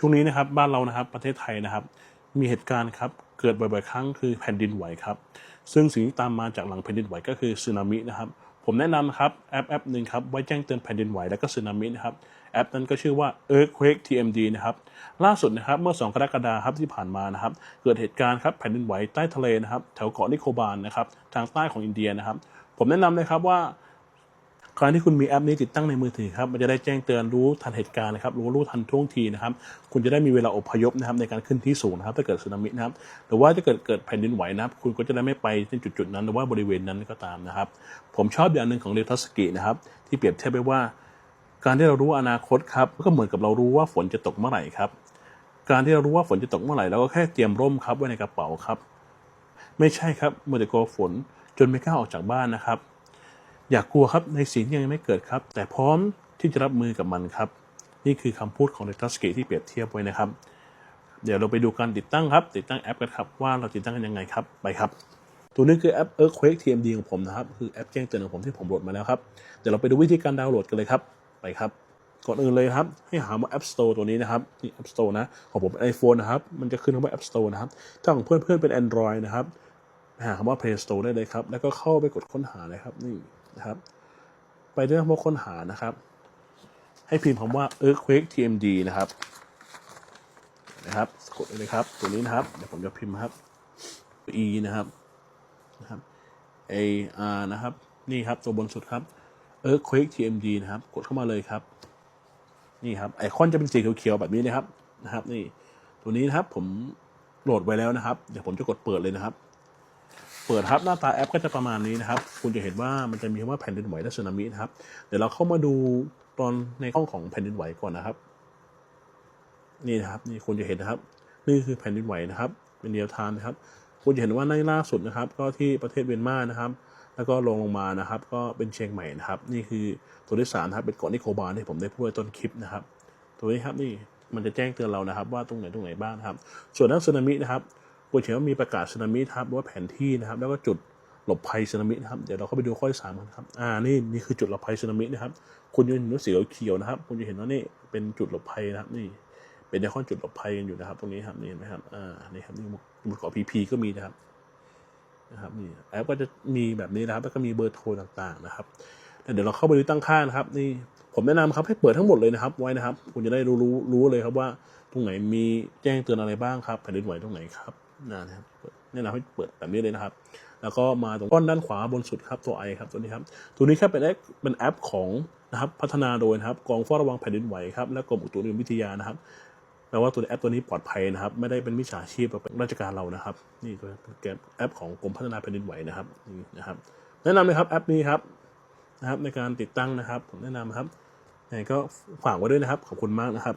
ช่วงนี้นะครับบ้านเรานะครับประเทศไทยนะครับ มีเหตุการณ์ครับเกิดบ่อยๆครั้งคือแผ่นดินไหวครับ ซึ่งสิ่งที่ตามมาจากหลังแผ่นดินไหวก็คือสึนามินะครับผมแนะนำครับแอปแอปหนึ่งครับไว้แจ้งเตือนแผ่นดินไหวและก็สึนามินะครับแอปนั้นก็ชื่อว่า Earthquake TMD นะครับล่าสุดนะครับเมื่อ 2 กรกฎาคมครับที่ผ่านมานะครับเกิดเหตุการณ์ครับแผ่นดินไหวใต้ทะเลนะครับแถวเกาะนิโคบาลนะครับทางใต้ของอินเดียนะครับผมแนะนำเลยครับว่า การที่คุณมีแอปนี้ติดตั้งในมือถือครับมันจะได้แจ้งเตือนรู้ทันเหตุการณ์นะครับรู้รู้ทันท่วงทีนะครับ คุณจะได้มีเวลาอพยพนะครับในการขึ้นที่สูงนะครับถ้าเกิดสึนามินะครับหรือว่าถ้าเกิดเกิดแผ่นดินไหวนะครับ คุณก็จะได้ไม่ไปที่จุดๆนั้นหรือว่าบริเวณนั้นก็ตามนะครับ ผมชอบอย่างหนึ่งของเรทัสกินะครับที่เปรียบเทียบไว้ว่าการที่เรารู้อนาคตครับก็เหมือนกับเรารู้ว่าฝนจะตกเมื่อไหร่ครับ การที่เรารู้ว่าฝนจะตกเมื่อไหร่เราก็แค่เตรียมร่มครับไว้ในกระเป๋าครับ ไม่ใช่ครับมื่อแต่กลัวฝนจนไม่กล้าออกจากบ้านนะครับ อย่ากกลัวครับในสิ่งที่ยังไม่เกิดครับ แต่พร้อมที่จะรับมือกับมันครับ นี่คือคำพูดของเดทัสเกที่เปรียบเทียบไว้นะครับ เดี๋ยวเราไปดูการติดตั้งครับ ติดตั้งแอปกันครับว่าเราติดตั้งกันยังไงครับไปครับ ตัวนี้คือแอป Earthquake TMD ของผมนะครับคือแอปแจ้งเตือนของผมที่ผมโหลดมาแล้วครับเดี๋ยวเราไปดูวิธีการดาวน์โหลดกันเลยครับไปครับก่อนอื่นเลยครับ ให้หาว่า App Store ตัวนี้นะครับนี่ App Store นะของผมเป็น iPhone นะครับ มันจะขึ้นคำว่า App Store นะครับ ถ้าของเพื่อนๆเป็น Android นะครับ หาคำว่า Play Store ได้เลยครับ แล้วก็เข้าไปกดค้นหาเลยครับ นี่ นะครับ ไปเรื่องคำว่าค้นหานะครับ ให้พิมพ์คำว่า earthquake tmd นะครับนะครับกดเลยครับ ตัวนี้นะครับ เดี๋ยวผมจะพิมพ์ครับ e นะครับนะครับ a r นะครับ นี่ครับตัวบนสุดครับ earthquake tmd นะครับ กดเข้ามาเลยครับ นี่ครับ ไอคอนจะเป็นสีเขียวๆแบบนี้นะครับนะครับ นี่ตัวนี้นะครับผมโหลดไว้แล้วนะครับ เดี๋ยวผมจะกดเปิดเลยนะครับ เปิดครับหน้าตาแอปก็จะประมาณนี้นะครับ คุณจะเห็นว่ามันจะมีคำว่าแผ่นดินไหวและสึนามินะครับ เดี๋ยวเราเข้ามาดูตอนในห้องของแผ่นดินไหวก่อนนะครับ นี่นะครับนี่คุณจะเห็นนะครับ นี่คือแผ่นดินไหวนะครับ เป็นเดียวทานนะครับ คุณจะเห็นว่าในล่าสุดนะครับ ก็ที่ประเทศเวียนมานะครับ แล้วก็ลงลงมานะครับ ก็เป็นเชียงใหม่นะครับ นี่คือตัวที่สามนะครับเป็นเกาะนิโคบาลที่ผมได้พูดไว้ต้นคลิปนะครับ ตัวนี้ครับนี่มันจะแจ้งเตือนเรานะครับ ว่าตรงไหนตรงไหนบ้างครับ ส่วนด้านสึนามินะครับ คุณเห็นว่ามีประกาศสึนามิครับหรือว่าแผนที่นะครับ แล้วก็จุดหลบภัยสึนามินะครับ เดี๋ยวเราเข้าไปดูข้อที่สามกันครับ อ่า นี่นี่คือจุดหลบภัยสึนามินะครับ คุณจะเห็นว่าสีเขียวนะครับ คุณจะเห็นว่านี่เป็นจุดหลบภัยนะครับ นี่ เป็นไอคอนจุดหลบภัยกันอยู่นะครับ ตรงนี้ครับ นี่เห็นไหมครับ อ่า นี่ครับ นี่บนเกาะพีพีก็มีนะครับ นะครับ นี่ แอปก็จะมีแบบนี้นะครับ แล้วก็มีเบอร์โทรต่างๆนะครับแล้วเดี๋ยวเราเข้าไปดูตั้งค่านะครับ นี่ผมแนะนำครับให้เปิดทั้งหมดเลยนะครับ ไว้นะครับ คุณจะได้รู้รู้รู้เลยครับว่า ตรงไหนมีแจ้งเตือนอะไรบ้างครับแผ่นดินไหวตรงไหนครับ นะครับแนะนำให้เปิดแบบนี้เลยนะครับ แล้วก็มาตรงก้อนด้านขวาบนสุดครับตัวไอครับตัวนี้ครับ ตัวนี้ครับเป็นแอปเป็นแอปของนะครับพัฒนาโดยนะครับกองเฝ้าระวังแผ่นดินไหวครับและกรมอุตุนิยมวิทยานะครับแปลว่าตัวแอปตัวนี้ปลอดภัยนะครับ ไม่ได้เป็นมิจฉาชีพแบบเป็นราชการเรานะครับ นี่ตัวแอปของกรมพัฒนาแผ่นดินไหวนะครับนี่นะครับ แนะนำเลยครับแอปนี้ครับนะครับในการติดตั้งนะครับผมแนะนำครับยังไงก็ฝากไว้ด้วยนะครับขอบคุณมากนะครับ